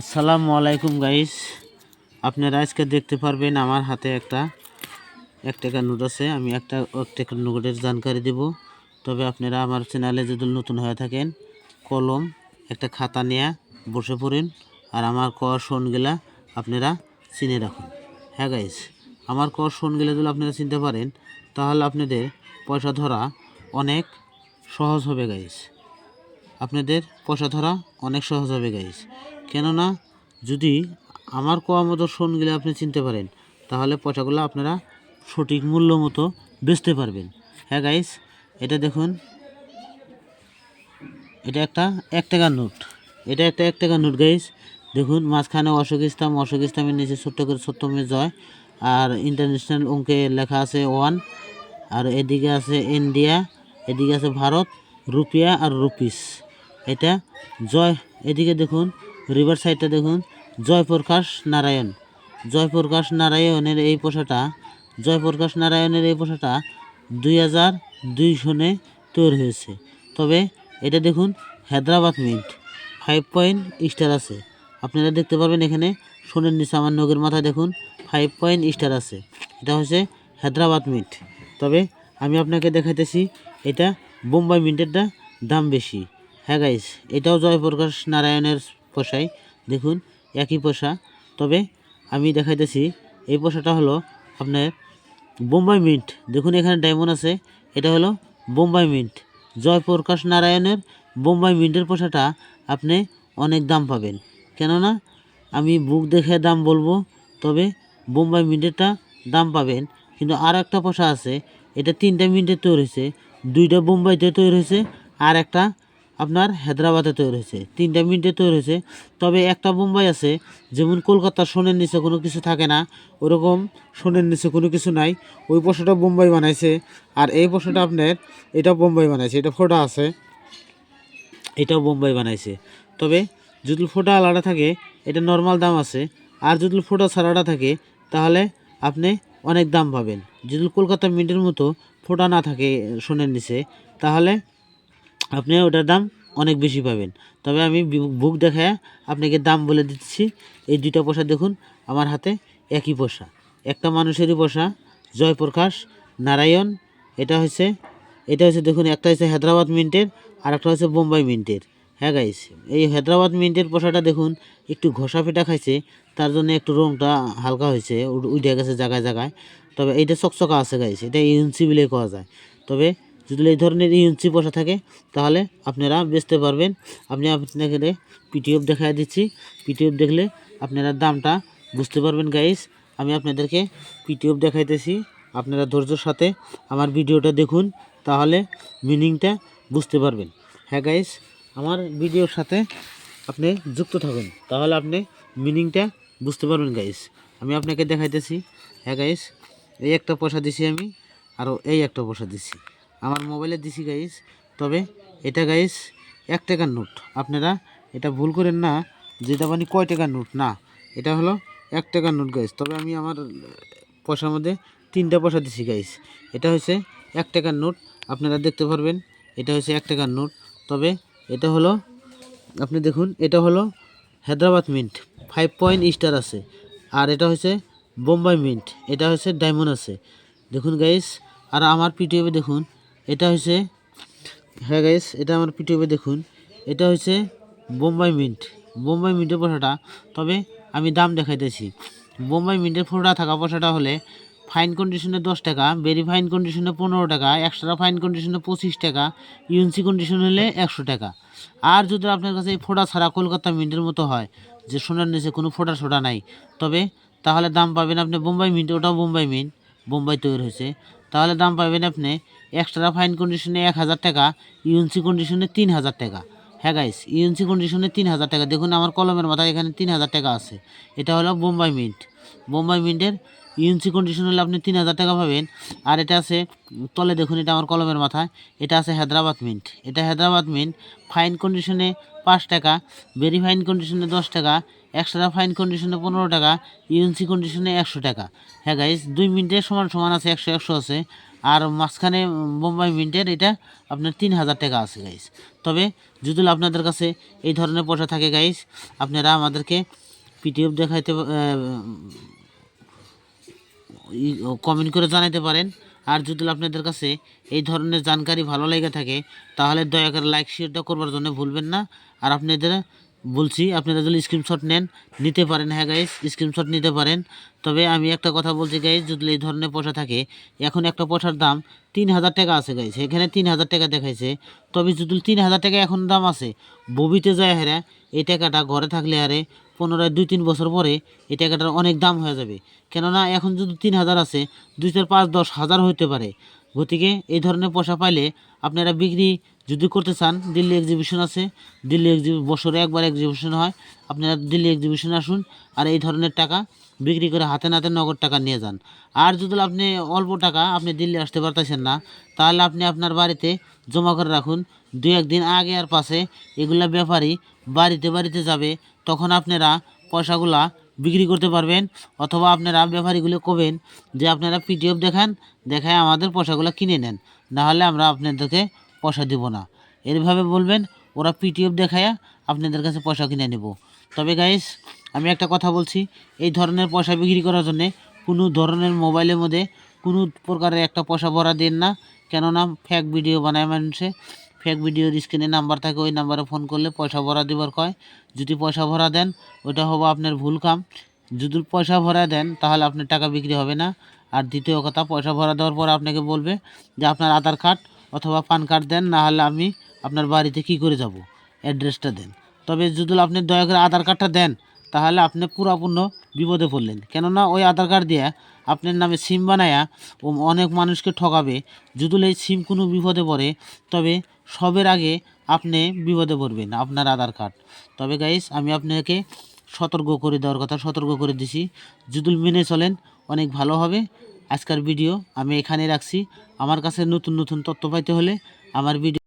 আসসালামু আলাইকুম গাইস। আপনারা আজকে দেখতে পারবেন আমার হাতে একটা, এক টাকার নোট আছে। আমি একটা, এক টাকার নোটের জানকারি দেব। তবে আপনারা আমার চ্যানেলে যদি নতুন হয়ে থাকেন, কলম, একটা খাতা নিয়ে বসে পড়েন। আর আমার ক শোনগুলা আপনারা চিনে রাখুন। হ্যাঁ গাইস, আমার ক শোনগুলা যদি আপনারা চিনতে পারেন, তাহলে আপনাদের পয়সা ধরা অনেক সহজ হবে গাইস। আপনাদের পয়সা ধরা অনেক সহজ হবে গাইস। কেননা যদি আমার কোয়া মতো শোনগুলো আপনি চিনতে পারেন, তাহলে পয়সাগুলো আপনারা সঠিক মূল্য মতো বেচতে পারবেন। হ্যাঁ গাইস এটা দেখুন। এটা একটা এক টাকার নোট। এটা একটা এক টাকার নোট গাইস দেখুন, মাঝখানে অশোক ইসলাম, অশোক ইসলামের নিচে ছোট্ট করে সত্যমে জয়। আর ইন্টারন্যাশনাল অঙ্কে লেখা আছে ওয়ান আর এদিকে আছে ইন্ডিয়া এদিকে আছে ভারত, রুপিয়া আর রুপিস। এটা জয়। এদিকে দেখুন রিভার সাইডটা দেখুন জয়প্রকাশ নারায়ণ। জয়প্রকাশ নারায়ণের এই পোশাটা জয়প্রকাশ নারায়ণের এই পোষাটা দুই হাজার দুই সনে তৈরি হয়েছে। তবে এটা দেখুন, Hyderabad mint five point star আছে। আপনারা দেখতে পারবেন এখানে সোনের নিচে আমার নগের মাথায় দেখুন ফাইভ পয়েন্ট স্টার আছে। এটা হচ্ছে হায়দ্রাবাদ মিন্ট তবে আমি আপনাকে দেখাইতেছি, এটা বোম্বাই মিন্টেরটা দাম বেশি। হ্যাঁ গাইস এটাও জয়প্রকাশ নারায়ণের পোষাই। দেখুন, একই পোষা। তবে আমি দেখাইতেছি, এই পোষাটা হলো আপনার বোম্বাই মিন্ট। দেখুন, এখানে ডায়মন্ড আছে। এটা হলো বোম্বাই মিন্ট। জয়প্রকাশ নারায়ণের বোম্বাই মিন্টের পোষাটা আপনি অনেক দাম পাবেন। কেননা, আমি বুক দেখে দাম বলব, তবে বোম্বাই মিন্টেরটা দাম পাবেন। কিন্তু আর একটা পোষা আছে, এটা তিনটা মিনিটে তৈরি হয়েছে। দুইটা বোম্বাইতে তৈরি হয়েছে, আর একটা আপনার হায়দ্রাবাদে তৈরি হয়েছে, তিনটা মিনিটে তৈরি হয়েছে। তবে একটা বোম্বাই আছে, যেমন কলকাতার সোনের নিচে কোনো কিছু থাকে না, ওরকম সোনের নিচে কোনো কিছু নাই। ওই পশাটা বোম্বাই বানাইছে, আর এই পশাটা আপনার, এটা বোম্বাই বানাইছে, এটা ফোটা আছে। এটাও বোম্বাই বানাইছে। তবে যদি ফোটা আলাদা থাকে, এটা নর্মাল দাম আছে। আর যদি ফোটা ছাড়াটা থাকে, তাহলে আপনি অনেক দাম পাবেন। যদি কলকাতা মিন্টের মতো ফোটা না থাকে সোনের নিচে, তাহলে আপনি ওটার দাম অনেক বেশি পাবেন। তবে আমি বুক দেখায় আপনাকে দাম বলে দিচ্ছি। এই দুইটা পোষা দেখুন, আমার হাতে একই পোষা। একটা মানুষেরই পোষা জয়প্রকাশ নারায়ণ, এটা হচ্ছে এটা হচ্ছে দেখুন, একটা হচ্ছে হায়দ্রাবাদ মিন্টের, আর একটা হচ্ছে বোম্বাই মিন্টের। হ্যাঁ গাইস এই হায়দ্রাবাদ মিন্টের পোষাটা দেখুন, একটু ঘষা ফেটা খাইছে, তার জন্য একটু রংটা হালকা হয়েছে উঠে গেছে জায়গায় জায়গায় তবে এইটা চকচকা আছে গাইস এটা ইউনসি বলে কওয়া যায়। তবে যদি এই ধরনের ইউনসি পোষা থাকে, তাহলে আপনারা বেচতে পারবেন। আপনি আপনাকে পিটিএফ দেখাই দিচ্ছি। পিটিএফ দেখলে আপনারা দামটা বুঝতে পারবেন গাইস আমি আপনাদেরকে পিটিএফ দেখাইতেছি। আপনারা ধৈর্যর সাথে আমার ভিডিওটা দেখুন, তাহলে মিনিংটা বুঝতে পারবেন। হ্যাঁ গাইস আমার ভিডিওর সাথে আপনি যুক্ত থাকুন, তাহলে আপনি মিনিংটা বুঝতে পারবেন গাইস আমি আপনাকে দেখাইতেছি। হ্যাঁ গাইস এই একটা পয়সা দিছি আমি, আরও এই একটা পয়সা দিছি। আমার মোবাইলে দিছি গাইস তবে এটা গাইস এক টাকার নোট। আপনারা এটা ভুল করেন না মানে কয় টাকার নোট? না, এটা হলো এক টাকার নোট গাইস তবে আমি আমার পয়সার মধ্যে তিনটা পয়সা দিছি গাইস এটা হচ্ছে এক টাকার নোট, আপনারা দেখতে পারবেন, এটা হচ্ছে এক টাকার নোট। তবে এটা হলো, আপনি দেখুন, এটা হলো Hyderabad mint five point star আছে। আর এটা হচ্ছে বোম্বাই মিন্ট, এটা হচ্ছে ডায়মন্ড আছে। দেখুন গাইস আর আমার পিটিএফে দেখুন এটা হচ্ছে হ্যাঁ গাইস এটা আমার পিটিএফে দেখুন। এটা হচ্ছে বোম্বাই মিন্ট। বোম্বাই মিন্টের পয়সাটা, তবে আমি দাম দেখাইতেছি। বোম্বাই মিন্টের ফোটা থাকা পয়সাটা হলে ফাইন কন্ডিশনে দশ টাকা ভেরি ফাইন কন্ডিশনে পনেরো টাকা এক্সট্রা ফাইন কন্ডিশনে পঁচিশ টাকা ইউএনসি কন্ডিশন হলে একশো টাকা। আর যদি আপনার কাছে এই ফোটা ছাড়া কলকাতা মিন্টের মতো হয়, যে সোনার নিচে কোনো ফোটা সোটা নাই, তবে তাহলে দাম পাবেন আপনি বোম্বাই মিন্ট, ওটাও বোম্বাই মিন্ট, বোম্বাই তৈরি হয়েছে। তাহলে দাম পাবেন আপনি এক্সট্রা ফাইন কন্ডিশনে এক হাজার টাকা ইউএনসি কন্ডিশনে তিন হাজার টাকা। হ্যাঁ গাইস ইউএনসি কন্ডিশনে তিন হাজার টাকা। দেখুন আমার কলমের মাথায় এখানে তিন হাজার টাকা আছে। এটা হলো বোম্বাই মিন্ট বোম্বাই মিন্টের ইউএনসি কন্ডিশন হলে আপনি তিন হাজার টাকা পাবেন। আর এটা আছে, তলে দেখুন এটা আমার কলমের মাথায়। এটা আছে হায়দ্রাবাদ মিন্ট এটা হায়দ্রাবাদ মিন্ট ফাইন কন্ডিশনে পাঁচ টাকা ভেরি ফাইন কন্ডিশনে দশ টাকা এক্সট্রা ফাইন কন্ডিশনে পনেরো টাকা ইউএনসি কন্ডিশনে একশো টাকা। হ্যাঁ গাইস দুই মিনিটের সমান সমান আছে, একশো একশো আছে। আর মাঝখানে বোম্বাই মিন্টের, এটা আপনার তিন হাজার টাকা আছে গাইস তবে যদি আপনাদের কাছে এই ধরনের পয়সা থাকে গাইস আপনারা আমাদেরকে পিটিএফ দেখাইতে কমেন্ট করে জানাতে পারেন। আর যদি আপনাদের কাছে এই ধরনের জানকারি ভালো লেগে থাকে, তাহলে দয়া করে লাইক শেয়ারটা করবার জন্য ভুলবেন না। আর আপনাদের বলছি, আপনারা যদি স্ক্রিনশট নেন, নিতে পারেন হ্যাঁ গাইস স্ক্রিনশট নিতে পারেন। তবে আমি একটা কথা বলছি গাইস যদি এই ধরনের পয়সা থাকে, এখন একটা পয়সার দাম তিন হাজার টাকা আছে গাইস এখানে তিন হাজার টাকা দেখাইছে। তবে যদি তিন হাজার টাকা এখন দাম আছে, ববিতে যায় হেরা, এই টাকাটা ঘরে থাকলে আরে পুনরায় দুই তিন বছর পরে এই টাকাটার অনেক দাম হয়ে যাবে। কেননা এখন যদি তিন হাজার আছে, দুই চার পাঁচ দশ হাজার হইতে পারে। গতিকে এই ধরনের পয়সা পাইলে আপনারা বিক্রি যদি করতে চান, দিল্লি এক্সিবিশন আছে। দিল্লি এক্সিবি বছরে একবার এক্সিবিশন হয়। আপনারা দিল্লি এক্সিবিশনে আসুন আর এই ধরনের টাকা বিক্রি করে হাতে নাতে নগদ টাকা নিয়ে যান। আর যদি আপনি অল্প টাকা আপনি দিল্লি আসতে পারতেছেন না, তাহলে আপনি আপনার বাড়িতে জমা করে রাখুন। দু একদিন আগে আর পাশে এগুলা ব্যাপারী বাড়িতে বাড়িতে যাবে, তখন আপনারা পয়সাগুলা বিক্রি করতে পারবেন অথবা আপনারা ব্যাপারীগুলো কবেন যে আপনারা পিডিএফ দেখান, দেখায় আমাদের পয়সাগুলো কিনে নেন। নাহলে আমরা আপনাদেরকে পয়সা দেব না। এরভাবে বলবেন, ওরা পিটিএফ দেখায় আপনাদের কাছে পয়সা কিনে নেব। তবে গাইস আমি একটা কথা বলছি, এই ধরনের পয়সা বিক্রি করার জন্য কোনো ধরনের মোবাইলের মধ্যে কোনো প্রকারের একটা পয়সা ভরা দেন না। কেননা ফেক ভিডিও বানায় মানুষে। ফেক ভিডিওর স্ক্রিনে নাম্বার থাকে, ওই নাম্বারে ফোন করলে পয়সা ভরা দেবার কয়। যদি পয়সা ভরা দেন, ওটা হব আপনার ভুল কাম। যদি পয়সা ভরা দেন, তাহলে আপনার টাকা বিক্রি হবে না। আর দ্বিতীয় কথা, পয়সা ভরা দেওয়ার পর আপনাকে বলবে যে, আপনার আধার কার্ড অথবা পান কার্ড দেন না হলে আমি আপনার বাড়িতে কি করে যাব? অ্যাড্রেসটা দেন। তবে যদি আপনি দয়া করে আধার কার্ডটা দেন, তাহলে আপনি পুরাপূর্ণ বিপদে পড়লেন। কেননা ওই আধার কার্ড দিয়ে আপনার নামে সিম বানায়া ও অনেক মানুষকে ঠকাবে। যদি এই সিম কোনো বিপদে পড়ে, তবে সবের আগে আপনি বিপদে পড়বেন আপনার আধার কার্ড। তবে গাইস আমি আপনাকে সতর্ক করে দেওয়ার কথা সতর্ক করে দিছি। যদি মেনে চলেন, অনেক ভালো হবে। আজকের ভিডিও আমি এখানে রাখছি। আমার কাছে নতুন নতুন তথ্য পাইতে হলে আমার ভিডিও